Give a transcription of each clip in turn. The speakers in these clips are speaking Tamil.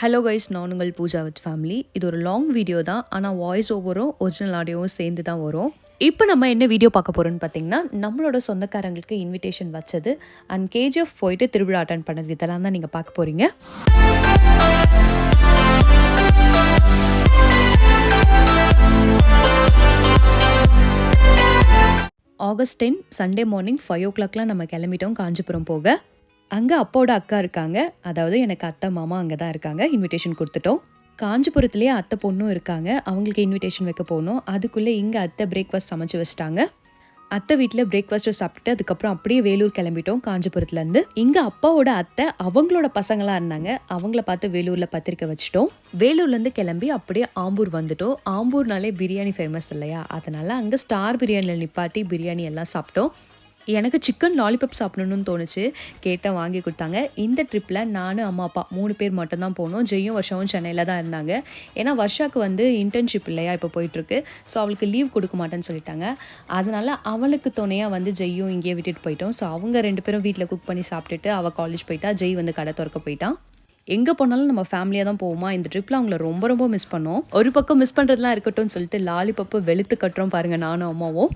ஹலோ கைஸ் நான் உங்கள் பூஜா வித் ஃபேமிலி இது ஒரு லாங் வீடியோ தான் ஆனால் வாய்ஸ் ஓவரும் ஒரிஜினல் ஆடியோவும் சேர்ந்து தான் வரும். இப்போ நம்ம என்ன வீடியோ பார்க்க போகிறோம்னு பார்த்தீங்கன்னா நம்மளோட சொந்தக்காரங்களுக்கு இன்விடேஷன் வச்சது அண்ட் கேஜிஎஃப் போயிட்டு திருவிழா அட்டன் பண்ணது இதெல்லாம் தான் நீங்கள் பார்க்க போகிறீங்க August ten Sunday morning five ஓ கிளாக்லாம் நம்ம கிளம்பிட்டோம் காஞ்சிபுரம் போக. அங்கே அப்போட அக்கா இருக்காங்க. அதாவது எனக்கு அத்தை மாமா அங்கே தான் இருக்காங்க. இன்விடேஷன் கொடுத்துட்டோம். காஞ்சிபுரத்துலேயே அத்தை பொண்ணும் இருக்காங்க. அவங்களுக்கு இன்விடேஷன் வைக்க போகணும். அதுக்குள்ளே இங்கே அத்தை பிரேக்ஃபாஸ்ட் சமைச்சு வச்சிட்டாங்க. அத்தை வீட்டில் பிரேக்ஃபாஸ்ட்டை சாப்பிட்டுட்டு அதுக்கப்புறம் அப்படியே வேலூர் கிளம்பிட்டோம் காஞ்சிபுரத்துலேருந்து. இங்கே அப்பாவோட அத்தை அவங்களோட பசங்களாக இருந்தாங்க. அவங்கள பார்த்து வேலூரில் பத்திரிக்கை வச்சுட்டோம். வேலூர்லேருந்து கிளம்பி அப்படியே ஆம்பூர் வந்துட்டோம். ஆம்பூர்னாலே பிரியாணி ஃபேமஸ் இல்லையா? அதனால் அங்கே ஸ்டார் பிரியாணியில் நிப்பாட்டி பிரியாணி எல்லாம் சாப்பிட்டோம். எனக்கு சிக்கன் லாலிபப் சாப்பிடணும்னு தோணுச்சு. கேட்டால் வாங்கி கொடுத்தாங்க. இந்த ட்ரிப்பில் நானும் அம்மா அப்பா மூணு பேர் மட்டும்தான் போனோம். ஜெயும் வருஷமும் சென்னையில் தான் இருந்தாங்க. ஏன்னா வருஷாவுக்கு வந்து இன்டர்ன்ஷிப் இல்லையா? இப்போ போயிட்டுருக்கு. ஸோ அவளுக்கு லீவ் கொடுக்க மாட்டேன்னு சொல்லிட்டாங்க. அதனால் அவளுக்கு துணையாக வந்து ஜெய்யும் இங்கேயே விட்டுட்டு போயிட்டோம். ஸோ அவங்க ரெண்டு பேரும் வீட்டில் குக் பண்ணி சாப்பிட்டுட்டு அவள் காலேஜ் போயிட்டா. ஜெய் வந்து கடை திறக்க போயிட்டான் எங்கே போனாலும் நம்ம ஃபேமிலியாக தான் போவோமா? இந்த ட்ரிப்பில் அவங்கள ரொம்ப ரொம்ப மிஸ் பண்ணோம். ஒரு பக்கம் மிஸ் பண்ணுறதுலாம் இருக்கட்டும்னு சொல்லிட்டு லாலிபப்பு வெளுத்து கட்டுறோம் பாருங்கள் நானும் அம்மாவும்.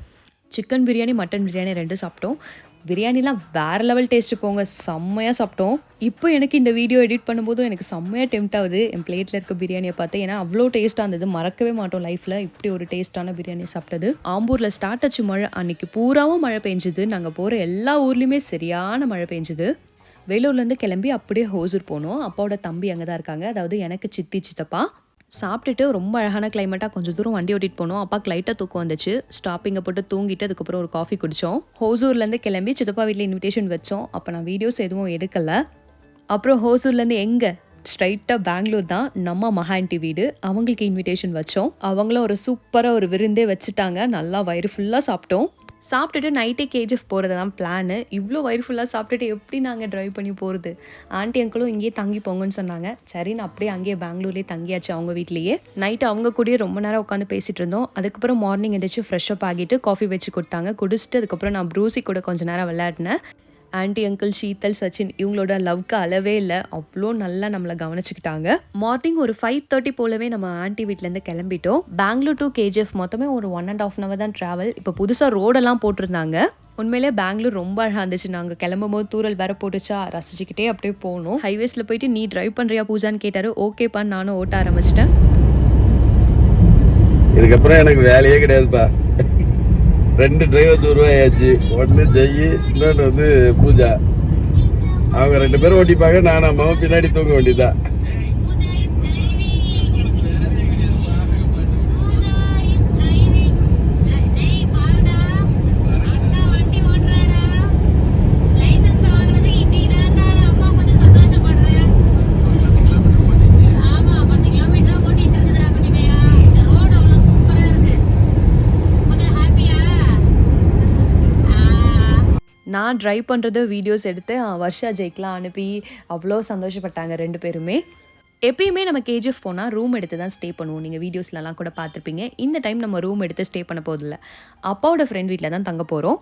சிக்கன் பிரியாணி மட்டன் பிரியாணி ரெண்டும் சாப்பிட்டோம். பிரியாணிலாம் வேறு லெவல் டேஸ்ட்டு போங்க. செம்மையாக சாப்பிட்டோம். இப்போ எனக்கு இந்த வீடியோ எடிட் பண்ணும்போதும் எனக்கு செம்மையாக டெம்ட் ஆகுது. என் பிளேட்டில் இருக்க பிரியாணியை பார்த்து. ஏன்னா அவ்வளோ டேஸ்ட்டாக இருந்தது. மறக்கவே மாட்டோம் லைஃப்பில் இப்படி ஒரு டேஸ்ட்டான பிரியாணி சாப்பிட்டது. ஆம்பூரில் ஸ்டார்ட் ஆச்சு மழை. அன்னைக்கு பூராவும் மழை பெஞ்சுது. நாங்கள் போகிற எல்லா ஊர்லேயுமே சரியான மழை பெஞ்சுது. வேலூர்லேருந்து கிளம்பி அப்படியே ஹோசூர் போனோம். அப்பாவோட தம்பி அங்கே தான் இருக்காங்க. அதாவது எனக்கு சித்தி சித்தப்பா. சாப்பிட்டுட்டு ரொம்ப அழகான கிளைமேட்டாக கொஞ்சம் தூரம் வண்டி ஓட்டிட்டு போனோம். அப்பாவுக்கு லைட்டாக தூக்கம் வந்துச்சு. ஸ்டாப்பிங்கை போட்டு தூங்கிட்டு அதுக்கப்புறம் ஒரு காஃபி குடித்தோம் ஹோசூர்லேருந்து கிளம்பி சித்தப்பா வீட்டில் இன்விடேஷன் வச்சோம். அப்போ நான் வீடியோஸ் எதுவும் எடுக்கலை. அப்புறம் ஹோசூர்லேருந்து எங்கே? ஸ்ட்ரைட்டாக பெங்களூர் தான். நம்ம மகாண்டி வீடு. அவங்களுக்கு இன்விடேஷன் வச்சோம். அவங்களும் ஒரு சூப்பராக ஒரு விருந்தே வச்சுட்டாங்க. நல்லா வயிறு ஃபுல்லாக சாப்பிட்டோம். சாப்பிட்டுட்டு நைட்டே கேஜிஎஃப் போகிறது தான் பிளானு இவ்வளோ வயிறு ஃபுல்லாக சாப்பிட்டுட்டு எப்படி நாங்கள் ட்ரைவ் பண்ணி போகிறது ஆண்டி அங்கிளும் இங்கேயே தங்கி போங்கன்னு சொன்னாங்க. சரின்னு அப்படியே அங்கேயே பெங்களூர்லேயே தங்கியாச்சு அவங்க வீட்லேயே. நைட்டு அவங்க கூடயே ரொம்ப நேரம் உட்காந்து பேசிகிட்டு இருந்தோம். அதுக்கப்புறம் மார்னிங் எந்திரிச்சு ஃப்ரெஷ்அப் ஆகிட்டு காஃபி வச்சு கொடுத்தாங்க. குடிச்சிட்டு அதுக்கப்புறம் நான் ப்ரூசி கூட கொஞ்சம் நேரம் விளையாடினேன். ஆன்டி அங்கிள் ஷீத்தல் சச்சின் இவங்களோட லவ்க்கு அளவே இல்லை. அவ்வளோ நல்லா நம்மளை கவனிச்சுக்கிட்டாங்க. மார்னிங் ஒரு ஃபைவ் தேர்ட்டி போலவே நம்ம ஆன்டி வீட்டிலேருந்து கிளம்பிட்டோம். பெங்களூர் டு கேஜிஎஃப் மொத்தமே ஒரு ஒன் அண்ட் ஆஃப் ஹவர் தான் ட்ராவல் இப்போ புதுசாக ரோடெல்லாம் போட்டிருந்தாங்க. உண்மையிலே பெங்களூர் ரொம்ப அழகாக இருந்துச்சு. நாங்கள் கிளம்பும் போது தூரல் வேற போட்டுச்சா? ரசிச்சுக்கிட்டே அப்படியே போகணும் ஹைவேஸில் போயிட்டு நீ டிரைவ் பண்ணுறியா பூஜான்னு கேட்டார். ஓகேப்பா நானும் ஓட்ட ஆரம்பிச்சிட்டேன். இதுக்கப்புறம் எனக்கு வேலையே கிடையாதுப்பா. ரெண்டு டிரைவர்ஸ் உருவாயாச்சு. ஒன்று ஜெய் இன்னொன்று வந்து பூஜா. அவங்க ரெண்டு பேரும் ஓட்டிப்பாங்க நான் அம்மாவும் பின்னாடி தூங்க வேண்டியதுதான். நான் ட்ரை பண்ணுறது வீடியோஸ் எடுத்து வர்ஷா ஜெய்க்கெலாம் அனுப்பி அவ்வளோ சந்தோஷப்பட்டாங்க ரெண்டு பேருமே. எப்பயுமே நம்ம கேஜிஎஃப் போனால் ரூம் எடுத்து தான் ஸ்டே பண்ணுவோம். நீங்கள் வீடியோஸ்லலாம் கூட பார்த்துருப்பீங்க. இந்த டைம் நம்ம ரூம் எடுத்து ஸ்டே பண்ண போதில்ல அப்பாவோட ஃப்ரெண்ட் வீட்டில் தான் தங்க போகிறோம்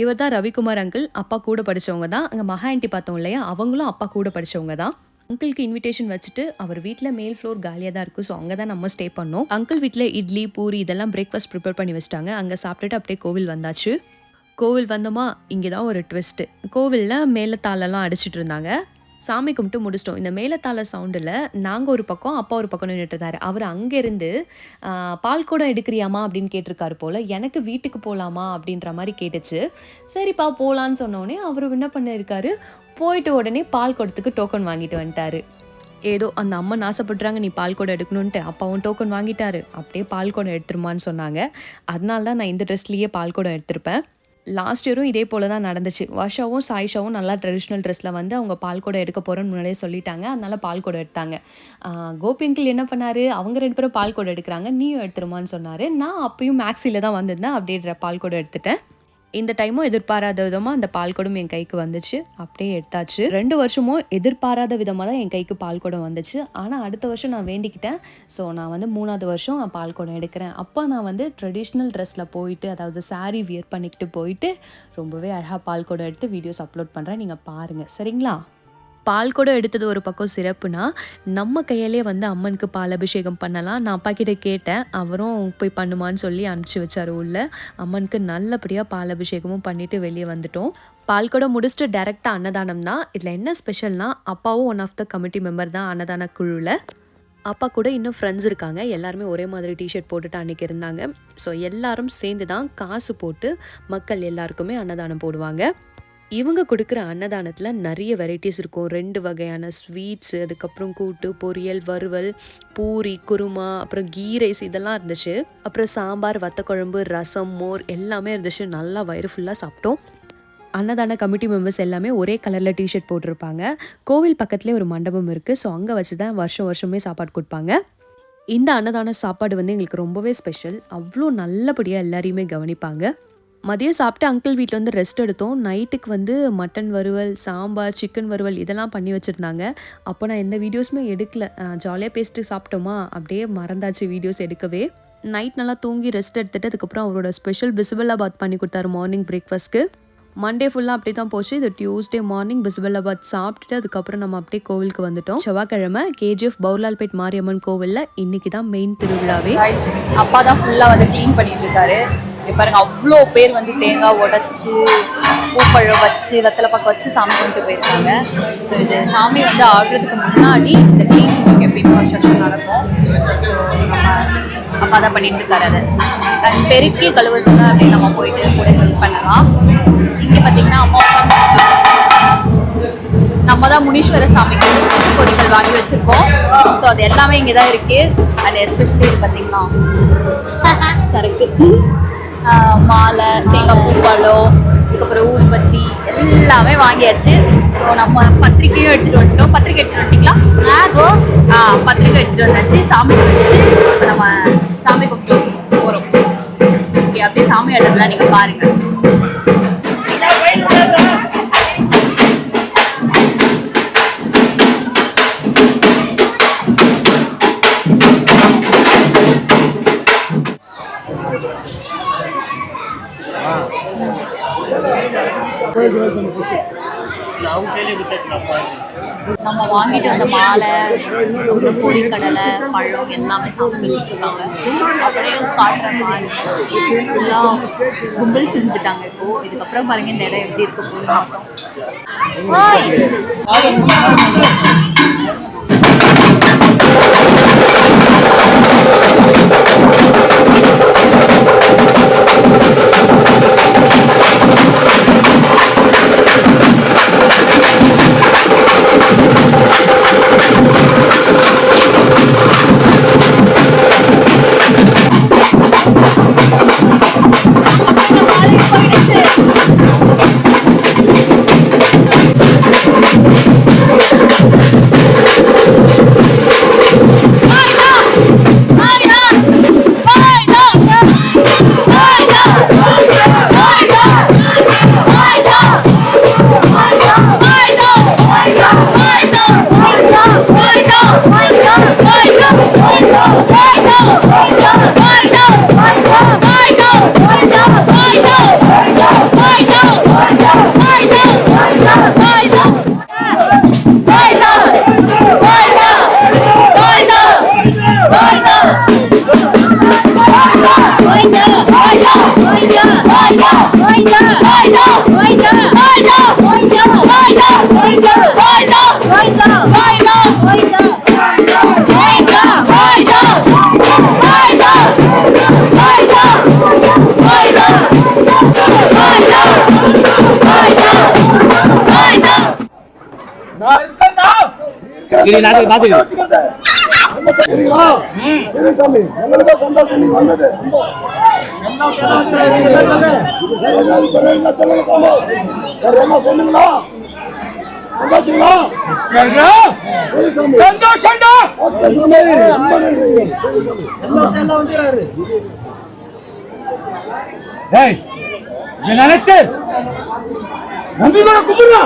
இவர் தான் ரவிக்குமார் அங்கிள் அப்பா கூட படித்தவங்க தான். அங்கே மகா ஆண்டி பார்த்தோம் இல்லையா? அவங்களும் அப்பா கூட படித்தவங்க தான். அங்கிளுக்கு இன்விடேஷன் வச்சுட்டு அவர் வீட்டில் மேல் ஃப்ளோர் காலியாக தான் இருக்கும் ஸோ அங்கே தான் நம்ம ஸ்டே பண்ணோம். அங்கிள் வீட்டில் இட்லி பூரி இதெல்லாம் பிரேக்ஃபாஸ்ட் ப்ரிப்பேர் பண்ணி வச்சிட்டாங்க. அங்கே சாப்பிட்டுட்டு அப்படியே கோவில் வந்தாச்சு. கோவில் வந்தோமா இங்கே தான் ஒரு ட்விஸ்ட்டு கோவிலில் மேலத்தாளெல்லாம் அடிச்சிட்டு இருந்தாங்க. சாமி கும்பிட்டு முடிச்சிட்டோம். இந்த மேலத்தாள சவுண்டில் நாங்கள் ஒரு பக்கம் அப்பா ஒரு பக்கம் நின்றுட்டு இருந்தாரு. அவர் அங்கேருந்து பால் குடம் எடுக்கிறியாமா? அப்படின்னு கேட்டிருக்காரு போல். எனக்கு வீட்டுக்கு போகலாமா அப்படின்ற மாதிரி கேட்டுச்சு. சரிப்பா போகலான்னு சொன்னோடனே அவர் என்ன பண்ணியிருக்காரு போயிட்டு உடனே பால் குடத்துக்கு டோக்கன் வாங்கிட்டு வந்துட்டாரு. ஏதோ அந்த அம்மன் ஆசைப்படுறாங்க நீ பால் கூட எடுக்கணுன்ட்டு அப்பாவும் டோக்கன் வாங்கிட்டாரு. அப்படியே பால் குடம் எடுத்துருமான்னு சொன்னாங்க. அதனால தான் நான் இந்த ட்ரெஸ்லேயே பால் குடம் எடுத்திருப்பேன். லாஸ்ட் இயரும் இதே போல தான் நடந்துச்சு. வர்ஷாவும் சாயிஷாவும் நல்லா ட்ரெடிஷ்னல் ட்ரெஸ்ஸில் வந்து அவங்க பால் கூட எடுக்க போகிறோன்னு முன்னாடியே சொல்லிட்டாங்க. அதனால பால் எடுத்தாங்க. கோபிங்கில் என்ன பண்ணார்? அவங்க ரெண்டு பேரும் பால் எடுக்கிறாங்க. நீயும் எடுத்துருமான்னு சொன்னார். நான் அப்பயும் மேக்ஸியில் தான் வந்திருந்தேன். அப்படியே பால் குடம் எடுத்துட்டேன். இந்த டைமும் எதிர்பாராத விதமாக அந்த பால் குடம் என் கைக்கு வந்துச்சு. அப்படியே எடுத்தாச்சு. ரெண்டு வருஷமும் எதிர்பாராத விதமாக தான் என் கைக்கு பால் குடம் வந்துச்சு. ஆனால் அடுத்த வருஷம் நான் வேண்டிக்கிட்டேன். ஸோ நான் வந்து மூணாவது வருஷம் நான் பால் குடம் எடுக்கிறேன். அப்போ நான் வந்து ட்ரெடிஷ்னல் ட்ரெஸ்ஸில் போயிட்டு அதாவது சாரீ வியர் பண்ணிக்கிட்டு போயிட்டு ரொம்பவே அழகாக பால் குடம் எடுத்து வீடியோஸ் அப்லோட் பண்ணுறேன் நீங்கள் பாருங்கள் சரிங்களா? பால் கூட எடுத்தது ஒரு பக்கம் சிறப்புனா நம்ம கையாலே வந்து அம்மனுக்கு பால் அபிஷேகம் பண்ணலாம். நான் அப்பா கிட்ட கேட்டேன். அவரும் போய் பண்ணுமான்னு சொல்லி அனுப்பிச்சி வச்சார் உள்ள அம்மனுக்கு நல்லபடியாக பால் அபிஷேகமும் பண்ணிட்டு வெளியே வந்துட்டோம். பால் கூட முடிச்சுட்டு டேரெக்டாக அன்னதானம் தான். இதில் என்ன ஸ்பெஷல்னா அப்பாவும் one of the committee member தான் அன்னதான குழுவில் அப்பா கூட இன்னும் ஃப்ரெண்ட்ஸ் இருக்காங்க. எல்லாருமே ஒரே மாதிரி டிஷர்ட் போட்டுட்டு அன்றைக்கி இருந்தாங்க. ஸோ எல்லாரும் சேர்ந்து தான் காசு போட்டு மக்கள் எல்லாருக்குமே அன்னதானம் போடுவாங்க. இவங்க கொடுக்குற அன்னதானத்தில் நிறைய வெரைட்டிஸ் இருக்கும். ரெண்டு வகையான ஸ்வீட்ஸு அதுக்கப்புறம் கூட்டு பொரியல் வறுவல் பூரி குருமா அப்புறம் கீ ரைஸ் இதெல்லாம் இருந்துச்சு. அப்புறம் சாம்பார் வத்தக்குழம்பு ரசம் மோர் எல்லாமே இருந்துச்சு. நல்லா வயிறு ஃபுல்லாக சாப்பிட்டோம். அன்னதான கமிட்டி மெம்பர்ஸ் எல்லாமே ஒரே கலரில் டிஷர்ட் போட்டிருப்பாங்க. கோவில் பக்கத்துலேயே ஒரு மண்டபம் இருக்குது ஸோ அங்கே வச்சு தான் வருஷம் வருஷமே சாப்பாடு கொடுப்பாங்க. இந்த அன்னதான சாப்பாடு வந்து எங்களுக்கு ரொம்பவே ஸ்பெஷல் அவ்வளோ நல்லபடியாக எல்லாரையுமே கவனிப்பாங்க. மதியம் சாப்பிட்டு அங்கிள் வீட்டில் வந்து ரெஸ்ட் எடுத்தோம். நைட்டுக்கு வந்து மட்டன் வறுவல் சாம்பார் சிக்கன் வறுவல் இதெல்லாம் பண்ணி வச்சுருந்தாங்க. அப்போ நான் எந்த வீடியோஸுமே எடுக்கல. ஜாலியாக பேசிட்டு சாப்பிட்டோமா? அப்படியே மறந்தாச்சு வீடியோஸ் எடுக்கவே. நைட் நல்லா தூங்கி ரெஸ்ட் எடுத்துட்டு அதுக்கப்புறம் அவரோட ஸ்பெஷல் பிசிபல்லாபாத் பண்ணி கொடுத்தாரு மார்னிங் பிரேக்ஃபாஸ்ட்க்கு மண்டே ஃபுல்லாக அப்படி தான் போச்சு. இது டியூஸ்டே மார்னிங் பிசிபல்லாபாத் சாப்பிட்டுட்டு அதுக்கப்புறம் நம்ம அப்படியே கோவிலுக்கு வந்துட்டோம். செவ்வாய்க்கிழமை கேஜிஎஃப் பவுர்லால்பேட் மாரியம்மன் கோவிலில் இன்னைக்கு தான் மெயின் திருவிழாவே அப்பா தான் ஃபுல்லாக வந்து க்ளீன் பண்ணிட்டு இருக்காரு. பாருங்க அவ்வளோ பேர் வந்து தேங்காய் உடச்சி பூப்பழம் வச்சு வெத்தலை பக்கம் வச்சு சாமி கும்பிட்டு போயிருக்காங்க. ஸோ இது சாமி வந்து ஆடுறதுக்கு முன்னாடி இந்த க்ளீனிங் எப்பயுமே கன்ஸ்ட்ரக்ஷன் நடக்கும்? ஸோ நம்ம அப்பா தான் பண்ணிட்டு இருக்காரு அது. அண்ட் பெருக்கி கழுவ சொல்ல அப்படின்னு நம்ம போயிட்டு கூட ஹெல்ப் பண்ணலாம். இங்கே பார்த்தீங்கன்னா அம்மா நம்ம தான் முனீஸ்வர சாமிக்கு பொருட்கள் வாங்கி வச்சிருக்கோம். ஸோ அது எல்லாமே இங்கே தான் இருக்குது அது எஸ்பெஷலி இது பார்த்தீங்கன்னா சரக்கு. மாலை தேங்காய் பூப்பழம் அதுக்கப்புறம் ஊதுபத்தி எல்லாமே வாங்கியாச்சு. ஸோ நம்ம பத்திரிக்கையும் எடுத்துகிட்டு வந்துட்டோம். பத்திரிக்கை எடுத்துகிட்டு வந்துட்டீங்களா ஆகோ ஆ பத்திரிக்கை எடுத்துகிட்டு வந்தாச்சு. சாமி வச்சு நம்ம சாமி கும்பிட்டு போகிறோம் ஓகே அப்படியே சாமி இடத்துல நீங்கள் பாருங்கள் நம்ம வாங்கிட்டு வந்த மாலை அப்புறம் பொரி கடலை பழம் எல்லாமே சாப்பிட்டு வச்சுட்டு இருக்காங்க அப்படியே காட்டுற மாதிரி ஃபுல்லாக கும்பல் சுண்டுட்டாங்க இப்போ. இதுக்கப்புறம் பாருங்க இந்த இடம் எப்படி இருக்க போகுது மட்டும் இது பெரியசாமி எங்களுக்கு சந்தோஷம் வந்தது. சொன்னீங்களா சந்தோஷம்டா இதை நினைச்சு கும்பிடுறா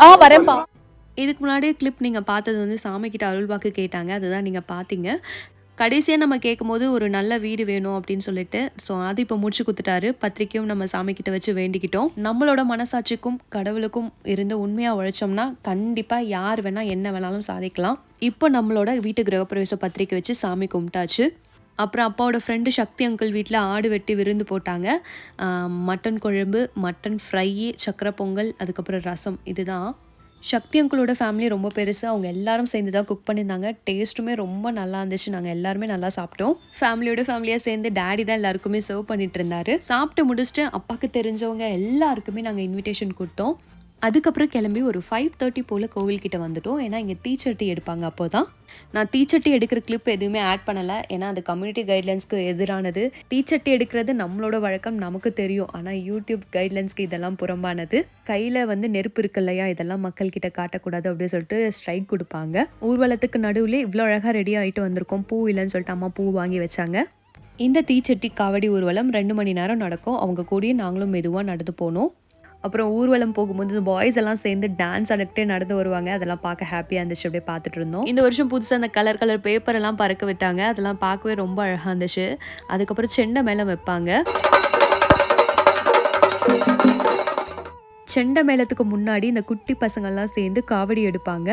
ஆ வரேன்ப்பா இதுக்கு முன்னாடியே கிளிப் நீங்கள் பார்த்தது வந்து சாமிக்கிட்ட அருள்வாக்கு கேட்டாங்க. அதுதான் நீங்கள் பார்த்தீங்க. கடைசியாக நம்ம கேட்கும்போது ஒரு நல்ல வீடு வேணும் அப்படின்னு சொல்லிட்டு ஸோ அது இப்போ முடிச்சு கொடுத்துட்டாரு. பத்திரிக்கையும் நம்ம சாமிக்கிட்ட வச்சு வேண்டிக்கிட்டோம். நம்மளோட மனசாட்சிக்கும் கடவுளுக்கும் இருந்து உண்மையாக உழைச்சோம்னா கண்டிப்பாக யார் வேணால் என்ன வேணாலும் சாதிக்கலாம். இப்போ நம்மளோட வீட்டு கிரகப்பிரவேச பத்திரிக்கை வச்சு சாமி கும்பிட்டாச்சு. அப்புறம் அப்பாவோட ஃப்ரெண்டு சக்தி அங்கிள் வீட்டில் ஆடு வெட்டி விருந்து போட்டாங்க. மட்டன் குழம்பு மட்டன் ஃப்ரை சக்கரை பொங்கல் அதுக்கப்புறம் ரசம். இதுதான். சக்தி அங்கிளோட ஃபேமிலி ரொம்ப பெருசு. அவங்க எல்லாரும் சேர்ந்து தான் குக் பண்ணியிருந்தாங்க. டேஸ்ட்டுமே ரொம்ப நல்லா இருந்துச்சு. நாங்கள் எல்லாருமே நல்லா சாப்பிட்டோம். ஃபேமிலியோட ஃபேமிலியாக சேர்ந்து டேடி தான் எல்லாருக்குமே சர்வ் பண்ணிட்டு இருந்தாரு. சாப்பிட்டு முடிச்சுட்டு அப்பாவுக்கு தெரிஞ்சவங்க எல்லாருக்குமே நாங்கள் இன்விடேஷன் கொடுத்தோம். அதுக்கப்புறம் கிளம்பி ஒரு ஃபைவ் தேர்ட்டி போல் கோவில்கிட்ட வந்துட்டோம். ஏன்னா இங்கே தீச்சட்டி எடுப்பாங்க அப்போ தான் நான் தீச்சட்டி எடுக்கிற கிளிப் எதுவுமே ஆட் பண்ணலை. ஏன்னா அது கம்யூனிட்டி கைட்லைன்ஸ்க்கு எதிரானது. தீச்சட்டி எடுக்கிறது நம்மளோட வழக்கம் நமக்கு தெரியும். ஆனால் யூடியூப் கைட்லைன்ஸ்க்கு இதெல்லாம் புறம்பானது. கையில் வந்து நெருப்பு இருக்கு இல்லையா? இதெல்லாம் மக்கள்கிட்ட காட்டக்கூடாது அப்படின்னு சொல்லிட்டு ஸ்ட்ரைக் கொடுப்பாங்க. ஊர்வலத்துக்கு நடுவில் இவ்வளோ அழகாக ரெடி ஆகிட்டு வந்திருக்கோம். பூ இல்லைன்னு சொல்லிட்டு அம்மா பூ வாங்கி வச்சாங்க. இந்த தீச்சட்டி காவடி ஊர்வலம் ரெண்டு மணி நேரம் நடக்கும். அவங்க கூடயே நாங்களும் மெதுவாக நடந்து போனோம். அப்புறம் ஊர்வலம் போகும்போது பாய்ஸ் எல்லாம் சேர்ந்து டான்ஸ் ஆடிக்கிட்டே நடந்து வருவாங்க. அதெல்லாம் பார்க்க ஹாப்பியாக இருந்துச்சு. அப்படியே பார்த்துட்டு இருந்தோம். இந்த வருஷம் புதுசாக அந்த கலர் கலர் பேப்பர் எல்லாம் பறக்க விட்டாங்க. அதெல்லாம் பார்க்கவே ரொம்ப அழகாக இருந்துச்சு. அதுக்கப்புறம் செண்டை மேளம் வைப்பாங்க. செண்டை மேளத்துக்கு முன்னாடி இந்த குட்டி பசங்கள்லாம் சேர்ந்து காவடி எடுப்பாங்க.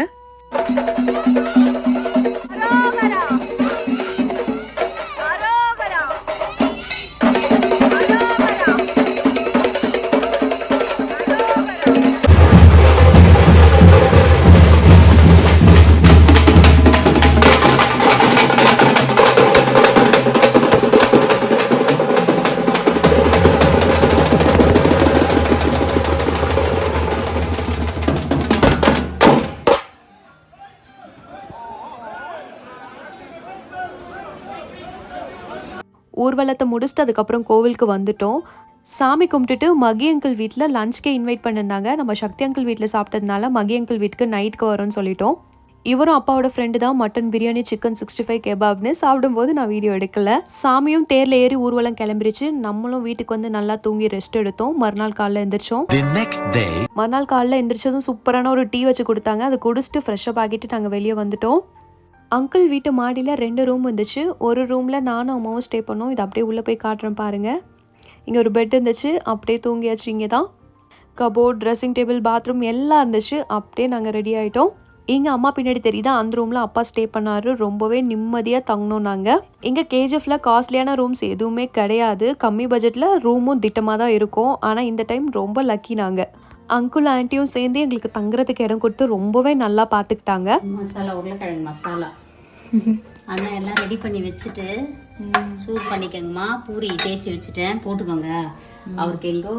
ஊர்வலத்தை முடிச்சுட்டு அதுக்கப்புறம் கோவிலுக்கு வந்துட்டோம். சாமி கும்பிட்டுட்டு மகி அங்கிள் வீட்டில் லஞ்ச்க்கே இன்வைட் பண்ணியிருந்தாங்க நம்ம சக்தி அங்கிள் வீட்டில் சாப்பிட்டதுனால மகி அங்கிள் வீட்டுக்கு நைட்க்கு வரோம்னு சொல்லிட்டோம். இவரும் அப்பாவோட ஃப்ரெண்டு தான். Mutton biryani chicken sixty five கெபாப்னு சாப்பிடும்போது நான் வீடியோ எடுக்கல. சாமியும் தேரில் ஏறி ஊர்வலம் கிளம்பிருச்சு. நம்மளும் வீட்டுக்கு வந்து நல்லா தூங்கி ரெஸ்ட் எடுத்தோம். மறுநாள் காலைல எந்திரிச்சோம். மறுநாள் காலைல எந்திரிச்சதும் சூப்பரான ஒரு டீ வச்சு கொடுத்தாங்க. அதை குடிச்சிட்டு ஃப்ரெஷ்அப் ஆகிட்டு நாங்கள் வெளியே வந்துட்டோம். அங்கிள் வீட்டு மாடியில் ரெண்டு ரூம் இருந்துச்சு. ஒரு ரூமில் நானும் அம்மாவும் ஸ்டே பண்ணோம். இது அப்படியே உள்ளே போய் காட்டுறேன் பாருங்கள் இங்கே ஒரு பெட் இருந்துச்சு. அப்படியே தூங்கியாச்சு இங்கே தான் கபோர்ட் ட்ரெஸ்ஸிங் டேபிள் பாத்ரூம் எல்லாம் இருந்துச்சு. அப்படியே நாங்கள் ரெடி ஆகிட்டோம் எங்கள் அம்மா பின்னாடி தெரியுதா? அந்த ரூமில் அப்பா ஸ்டே பண்ணார். ரொம்பவே நிம்மதியாக தங்கினோம் நாங்கள் இங்கே கேஜிஎஃப்ல காஸ்ட்லியான ரூம்ஸ் எதுவுமே கிடையாது. கம்மி பட்ஜெட்டில் ரூமும் திட்டமாக தான் இருக்கும். ஆனால் இந்த டைம் ரொம்ப லக்கி நாங்கள் அங்குள் ஆண்டியும் சேர்ந்து எங்களுக்கு தங்குறதுக்கு இடம் கொடுத்து ரொம்பவே நல்லா பார்த்துக்கிட்டாங்க. மசாலா உருளைக்கிழங்கு மசாலா. அண்ணா எல்லாம் ரெடி பண்ணி வச்சுட்டு சூடு பண்ணிக்கோங்கம்மா. பூரி தேய்ச்சி வச்சுட்டேன். போட்டுக்கோங்க. அவருக்கு எங்கோ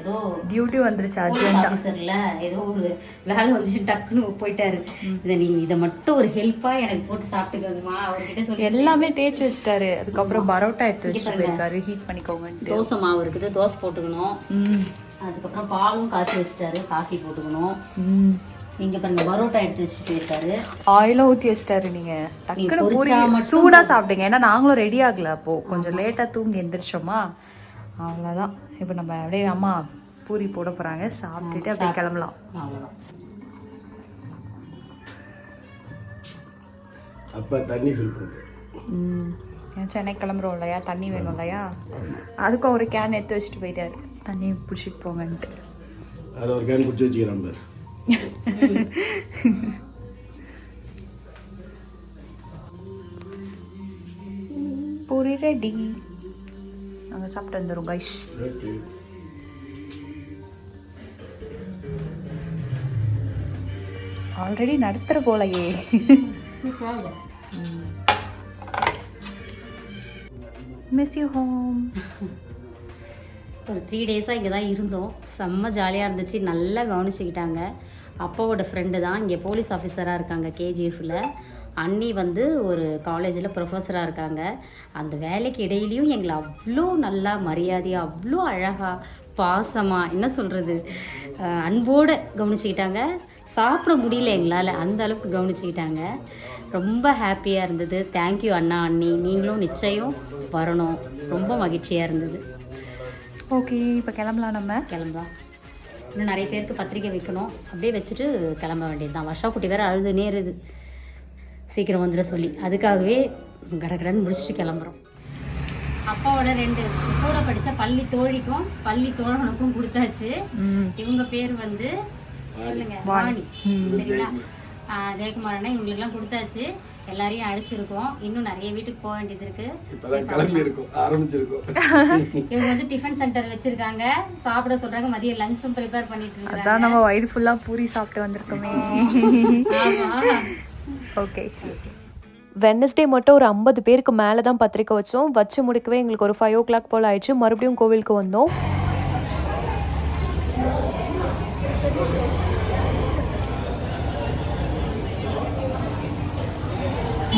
ஏதோ டியூட்டி வந்துருச்சு ஆஃபீஸர்ல ஏதோ ஒரு வேலை வந்துச்சு டக்குன்னு போயிட்டாரு. இதை நீங்க இதை மட்டும் ஒரு ஹெல்ப்பா எனக்கு போட்டு சாப்பிட்டுக்கோங்கம்மா. அவர்கிட்ட சொல்லி எல்லாமே தேய்ச்சி வச்சிட்டாரு. அதுக்கப்புறம் பரோட்டா எடுத்து வச்சுட்டு போயிருக்காரு. ஹீட் பண்ணிக்கோங்கன்ட்டு. தோசை மாவு இருக்குது. தோசை போட்டுக்கணும். அதுக்கப்புறம் பாலும் காய்ச்சி வச்சுட்டாரு. காஃபி போட்டுக்கணும். நீங்க பாருங்க பரோட்டா எடுத்து வச்சுட்டு போயிருக்காரு. ஆயிலும் ஊற்றி வச்சிட்டாரு நீங்க. டக்குனு பூரி சூடா சாப்பிடுங்க. ஏன்னா நாங்களும் ரெடி ஆகல அப்போ. கொஞ்சம் லேட்டா தூங்கி எந்திரிச்சோமா. அவ்வளோதான் இப்போ நம்ம அப்படியே அம்மா பூரி போட போறாங்க. சாப்பிட்டுட்டு அப்படியே கிளம்பலாம். அவ்வளோதான் அப்போ தண்ணி ஃபில் பண்ணுறேன் ம். ஏன் சென்னை கிளம்புறோம் இல்லையா? தண்ணி வேணும் இல்லையா? அதுக்கும் ஒரு கேன் எடுத்து வச்சுட்டு போயிட்டாரு. தண்ணி பிடிச்சிட்டு போங்கன்ட்டு அதை ஒரு கேன் பிடிச்சி வச்சுக்கிறேன் பாரு பூரி ரெடி நாங்கள் சாப்பிட்டு வந்துடும் கைஸ் ஆல்ரெடி நடத்துகிற போலையே. மிஸ் யூ ஹோம் ஒரு த்ரீ டேஸாக இங்கே தான் இருந்தோம். செம்ம ஜாலியாக இருந்துச்சு. நல்லா கவனிச்சுக்கிட்டாங்க. அப்பாவோட ஃப்ரெண்டு தான் இங்கே போலீஸ் ஆஃபீஸராக இருக்காங்க கேஜிஎஃப்பில் அண்ணி வந்து ஒரு காலேஜில் ப்ரொஃபஸராக இருக்காங்க. அந்த வேலைக்கு இடையிலையும் எங்களை அவ்வளோ நல்லா மரியாதையாக அவ்வளோ அழகாக பாசமாக என்ன சொல்கிறது அன்போடு கவனிச்சுக்கிட்டாங்க. சாப்பிட முடியல எங்களால். அந்த அளவுக்கு கவனிச்சுக்கிட்டாங்க. ரொம்ப ஹாப்பியாக இருந்தது. தேங்க்யூ அண்ணா அண்ணி. நீங்களும் நிச்சயம் வரணும். ரொம்ப மகிழ்ச்சியாக இருந்தது. ஓகே இப்போ கிளம்பலாம் நம்ம. கிளம்பலாம். இன்னும் நிறைய பேருக்கு பத்திரிக்கை வைக்கணும். அப்படியே வச்சுட்டு கிளம்ப வேண்டியது தான் வருஷா குட்டி வேற அழுது நேருது. சீக்கிரம் வந்துட சொல்லி. அதுக்காகவே கடகடன்னு முடிச்சுட்டு கிளம்புறோம். அப்பாவோட ரெண்டு கூட படித்த பள்ளி தோழிக்கும் பள்ளி தோழனுக்கும் கொடுத்தாச்சு. இவங்க பேர் வந்து சொல்லுங்க வாணி. சரிங்களா? ஜெயக்குமார். அண்ணா இவங்களுக்குலாம் கொடுத்தாச்சு. எல்லாரையும் அழைச்சிருக்கோம். இன்னும் நிறைய வீட்டுக்கு போக வேண்டியது இருக்கு. இப்பதான் கிளம்பி இருக்கோம் ஆரம்பிச்சிருக்கோம். இவங்க வந்து டிஃபன் சென்டர் வச்சிருக்காங்க. சாப்பிட சொல்றாங்க. மதியம் லஞ்சும் ப்ரிப்பேர் பண்ணிட்டு இருக்காங்க அதான் நம்ம வயிறு ஃபுல்லா பூரி சாப்பிட்டு வந்திருக்கோமே. ஆமா ஓகே வெனஸ்டே மட்டும் ஒரு ஐம்பது பேருக்கு மேலே தான் பத்திரிக்கை வச்சோம். வச்சு முடிக்கவே எங்களுக்கு ஒரு ஃபைவ் ஓ கிளாக் போல் ஆயிடுச்சு. மறுபடியும் கோவிலுக்கு வந்தோம்.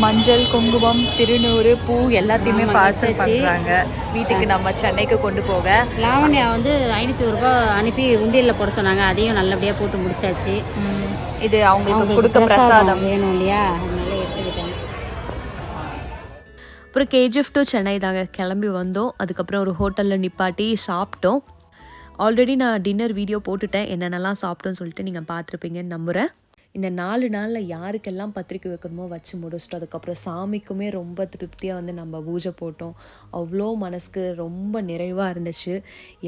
மஞ்சள் குங்குமம் திருநூறு பூ எல்லாத்தையுமே பார்சல் பண்றாங்க. வீட்டுக்கு நம்ம சென்னைக்கு கொண்டு போக. லாவண்யா வந்து ஐநூற்றி ரூபாய் அனுப்பி உண்டியலில் போட சொன்னாங்க. அதையும் நல்லபடியாக போட்டு முடிச்சாச்சு. இது அவங்களுக்கு அவங்களுக்கு கொடுக்க பிரசாதம் வேணும் இல்லையா? அதனால எடுத்துக்கிட்டேன். அப்புறம் கேஜிஎஃப் டு சென்னை தாங்க. கிளம்பி வந்தோம். அதுக்கப்புறம் ஒரு ஹோட்டலில் நிப்பாட்டி சாப்பிட்டோம். ஆல்ரெடி நான் டின்னர் வீடியோ போட்டுட்டேன். என்னென்னலாம் சாப்பிட்டோன்னு சொல்லிட்டு நீங்கள் பார்த்துருப்பீங்கன்னு நம்புகிறேன் இந்த நாலு நாளில் யாருக்கெல்லாம் பத்திரிக்கை வைக்கணுமோ வச்சு முடிச்சிட்டோம். அதுக்கப்புறம் சாமிக்குமே ரொம்ப திருப்தியாக வந்து நம்ம பூஜை போட்டோம். அவ்வளோ மனசுக்கு ரொம்ப நிறைவாக இருந்துச்சு.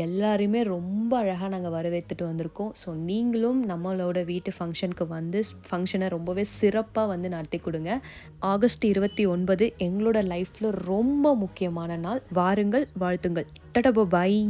எல்லாரையுமே ரொம்ப அழகாக நாங்கள் வரவேற்றுட்டு வந்திருக்கோம். ஸோ நீங்களும் நம்மளோட வீட்டு ஃபங்க்ஷனுக்கு வந்து ஃபங்க்ஷனை ரொம்பவே சிறப்பாக வந்து நடத்தி கொடுங்க. ஆகஸ்ட் இருபத்தி ஒன்பது எங்களோட லைஃப்பில் ரொம்ப முக்கியமான நாள். வாருங்கள் வாழ்த்துங்கள். டடபோ பாய்